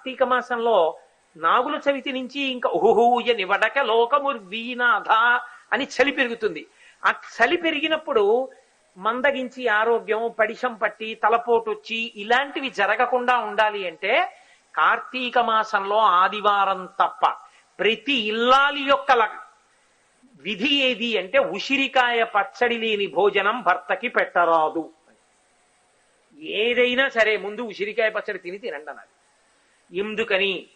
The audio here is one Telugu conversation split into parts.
కార్తీక మాసంలో నాగుల చవితి నుంచి ఇంకా ఊహూయ నివడక లోకముర్వీనాథ అని చలి పెరుగుతుంది. ఆ చలి పెరిగినప్పుడు మందగించి ఆరోగ్యం పడిషం పట్టి తలపోటు వచ్చి ఇలాంటివి జరగకుండా ఉండాలి అంటే కార్తీక మాసంలో ఆదివారం తప్ప ప్రతి ఇల్లాలి యొక్క విధి ఏది అంటే ఉసిరికాయ పచ్చడి లేని భోజనం భర్తకి పెట్టరాదు. ఏదైనా సరే ముందు ఉసిరికాయ పచ్చడి తిని తినండి అన్నది ఎందుకని?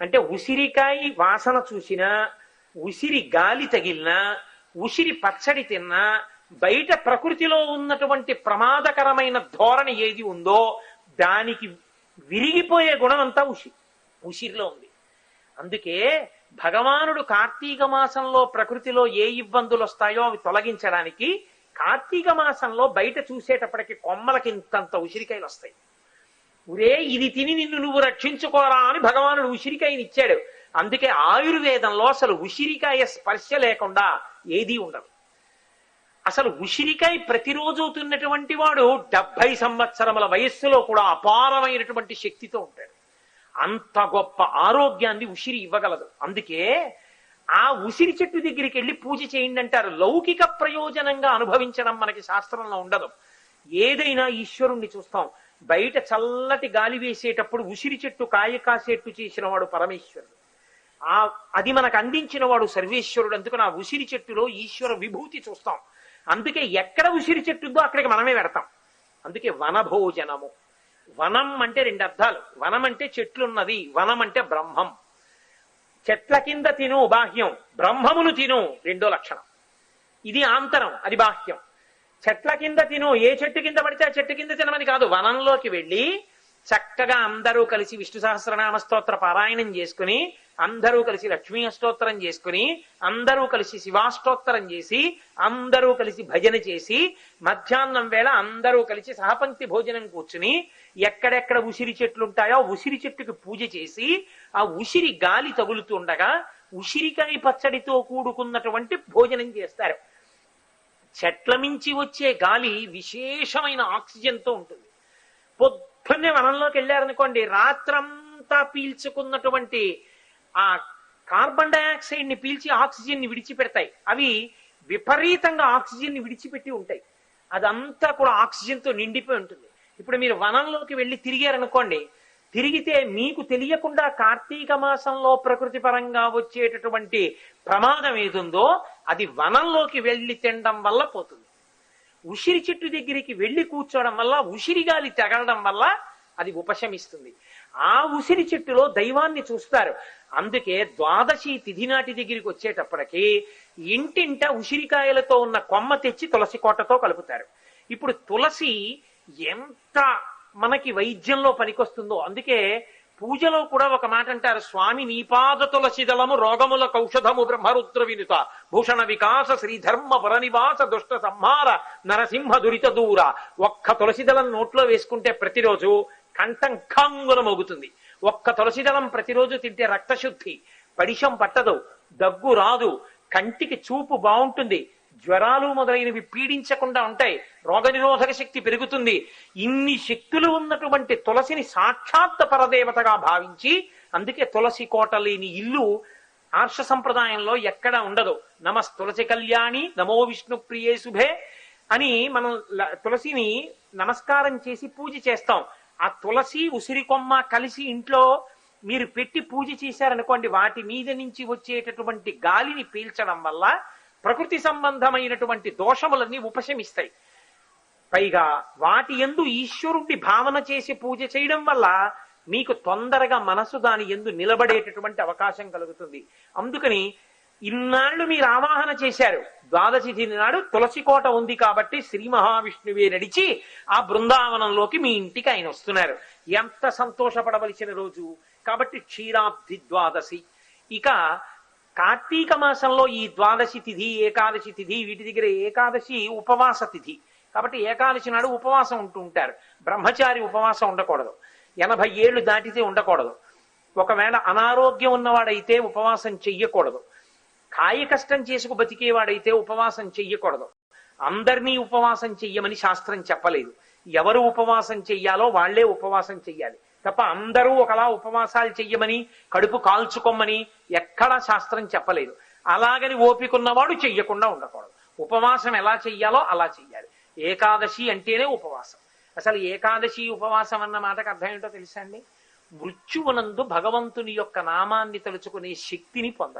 అంటే ఉసిరికాయ వాసన చూసినా ఉసిరి గాలి తగిలినా ఉసిరి పచ్చడి తిన్నా బయట ప్రకృతిలో ఉన్నటువంటి ప్రమాదకరమైన ధోరణి ఏది ఉందో దానికి విరిగిపోయే గుణం అంతా ఉసిరి ఉసిరిలో ఉంది. అందుకే భగవానుడు కార్తీక మాసంలో ప్రకృతిలో ఏ ఇబ్బందులు వస్తాయో అవి తొలగించడానికి కార్తీక మాసంలో బయట చూసేటప్పటికి కొమ్మలకి ఇంతంత ఉసిరికాయలు వస్తాయి. ఒరే ఇది తిని నిన్ను నువ్వు రక్షించుకోరా అని భగవానుడు ఉసిరికాయని ఇచ్చాడు. అందుకే ఆయుర్వేదంలో అసలు ఉసిరికాయ స్పర్శ లేకుండా ఏదీ ఉండదు. అసలు ఉసిరికాయ ప్రతిరోజు తిన్నటువంటి వాడు డెబ్బై సంవత్సరముల వయస్సులో కూడా అపారమైనటువంటి శక్తితో ఉంటాడు. అంత గొప్ప ఆరోగ్యాన్ని ఉసిరి ఇవ్వగలదు. అందుకే ఆ ఉసిరి చెట్టు దగ్గరికి వెళ్ళి పూజ చేయండి అంటారు. లౌకిక ప్రయోజనంగా అనుభవించడం మనకి శాస్త్రంలో ఉండదు. ఏదైనా ఈశ్వరుణ్ణి చూస్తాం. బయట చల్లటి గాలి వేసేటప్పుడు ఉసిరి చెట్టు కాయ కాసేట్టు చేసిన వాడు పరమేశ్వరుడు. ఆ అది మనకు అందించిన వాడు సర్వేశ్వరుడు. అందుకని ఆ ఉసిరి చెట్టులో ఈశ్వర విభూతి చూస్తాం. అందుకే ఎక్కడ ఉసిరి చెట్టు ఉందో అక్కడికి మనమే పెడతాం. అందుకే వనభోజనము. వనం అంటే రెండు అర్థాలు. వనం అంటే చెట్లున్నది వనం అంటే బ్రహ్మం. చెట్ల కింద తిను బాహ్యం బ్రహ్మమును తిను రెండో లక్షణం. ఇది ఆంతరం అది బాహ్యం. చెట్ల కింద తిను. ఏ చెట్టు కింద పడితే ఆ చెట్టు కింద తినమని కాదు. వనంలోకి వెళ్ళి చక్కగా అందరూ కలిసి విష్ణు సహస్రనామ స్తోత్ర పారాయణం చేసుకుని అందరూ కలిసి లక్ష్మీ అష్టోత్తరం చేసుకుని అందరూ కలిసి శివాష్టోత్తరం చేసి అందరూ కలిసి భజన చేసి మధ్యాహ్నం వేళ అందరూ కలిసి సహపంక్తి భోజనం కూర్చుని ఎక్కడెక్కడ ఉసిరి చెట్లు ఉంటాయో ఉసిరి చెట్టుకి పూజ చేసి ఆ ఉసిరి గాలి తగులుతుండగా ఉసిరికాయ పచ్చడితో కూడుకున్నటువంటి భోజనం చేస్తారు. చెట్ల మించి వచ్చే గాలి విశేషమైన ఆక్సిజన్తో ఉంటుంది. పొద్దున్నే వనంలోకి వెళ్ళారనుకోండి రాత్రంతా పీల్చుకున్నటువంటి ఆ కార్బన్ డైఆక్సైడ్ని పీల్చి ఆక్సిజన్ని విడిచిపెడతాయి. అవి విపరీతంగా ఆక్సిజన్ని విడిచిపెట్టి ఉంటాయి. అదంతా కూడా ఆక్సిజన్తో నిండిపోయి ఉంటుంది. ఇప్పుడు మీరు వనంలోకి వెళ్ళి తిరిగారనుకోండి తిరిగితే మీకు తెలియకుండా కార్తీక మాసంలో ప్రకృతి పరంగా వచ్చేటటువంటి ప్రమాదం ఏదుందో అది వనంలోకి వెళ్ళి తినడం వల్ల పోతుంది. ఉసిరి చెట్టు దగ్గరికి వెళ్ళి కూర్చోవడం వల్ల ఉసిరి గాలి తగలడం వల్ల అది ఉపశమిస్తుంది. ఆ ఉసిరి చెట్టులో దైవాన్ని చూస్తారు. అందుకే ద్వాదశి తిథి నాటి దగ్గరికి వచ్చేటప్పటికి ఇంటింట ఉసిరికాయలతో ఉన్న కొమ్మ తెచ్చి తులసి కోటతో కలుపుతారు. ఇప్పుడు తులసి ఎంత మనకి వైద్యంలో పనికొస్తుందో అందుకే పూజలో కూడా ఒక మాట అంటారు స్వామి నీపాద తులసిదళము రోగముల కౌషధము బ్రహ్మరుద్ర వినుత. భూషణ వికాస శ్రీధర్మ పరనివాస దుష్ట సంహార నరసింహ దురిత దూర. ఒక్క తులసిదళం నోట్లో వేసుకుంటే ప్రతిరోజు కంఠం ఖంగున మోగుతుంది. ఒక్క తులసి దళం ప్రతిరోజు తింటే రక్తశుద్ధి. పడిషం పట్టదు దగ్గు రాదు కంటికి చూపు బాగుంటుంది. జ్వరాలు మొదలైనవి పీడించకుండా ఉంటాయి. రోగనిరోధక శక్తి పెరుగుతుంది. ఇన్ని శక్తులు ఉన్నటువంటి తులసిని సాక్షాత్ పరదేవతగా భావించి అందుకే తులసి కోట లేని ఇల్లు ఆర్ష సంప్రదాయంలో ఎక్కడ ఉండదు. నమస్ తులసి కళ్యాణి నమో విష్ణు ప్రియే శుభే అని మనం తులసిని నమస్కారం చేసి పూజ చేస్తాం. ఆ తులసి ఉసిరి కొమ్మ కలిసి ఇంట్లో మీరు పెట్టి పూజ చేశారనుకోండి వాటి మీద నుంచి వచ్చేటటువంటి గాలిని పీల్చడం వల్ల ప్రకృతి సంబంధమైనటువంటి దోషములన్నీ ఉపశమిస్తాయి. పైగా వాటి ఎందు ఈశ్వరుడి భావన చేసి పూజ చేయడం వల్ల మీకు తొందరగా మనసు దాని ఎందు నిలబడేటటువంటి అవకాశం కలుగుతుంది. అందుకని ఇన్నాళ్ళు మీరు ఆవాహన చేశారు. ద్వాదశి తిథి నాడు తులసి కోట ఉంది కాబట్టి శ్రీ మహావిష్ణువే నడిచి ఆ బృందావనంలోకి మీ ఇంటికి ఆయన వస్తున్నారు. ఎంత సంతోషపడవలసిన రోజు. కాబట్టి క్షీరాబ్ది ద్వాదశి. ఇక కార్తీక మాసంలో ఈ ద్వాదశి తిథి ఏకాదశి తిథి వీటి దగ్గర ఏకాదశి ఉపవాస తిథి. కాబట్టి ఏకాదశి నాడు ఉపవాసం ఉంటూ ఉంటారు. బ్రహ్మచారి ఉపవాసం ఉండకూడదు. ఎనభై ఏళ్ళు దాటితే ఉండకూడదు. ఒకవేళ అనారోగ్యం ఉన్నవాడైతే ఉపవాసం చెయ్యకూడదు. కాయ కష్టం చేసుకు బతికేవాడైతే ఉపవాసం చెయ్యకూడదు. అందరినీ ఉపవాసం చెయ్యమని శాస్త్రం చెప్పలేదు. ఎవరు ఉపవాసం చెయ్యాలో వాళ్ళే ఉపవాసం చెయ్యాలి. తప్ప అందరూ ఒకలా ఉపవాసాలు చెయ్యమని కడుపు కాల్చుకోమని ఎక్కడా శాస్త్రం చెప్పలేదు. అలాగని ఓపికన్నవాడు చెయ్యకుండా ఉండకూడదు. ఉపవాసం ఎలా చెయ్యాలో అలా చెయ్యాలి. ఏకాదశి అంటేనే ఉపవాసం. అసలు ఏకాదశి ఉపవాసం అన్న మాటకు అర్థం ఏంటో తెలుసా అండి? మృత్యువునందు భగవంతుని యొక్క నామాన్ని తలుచుకునే శక్తిని పొందాలి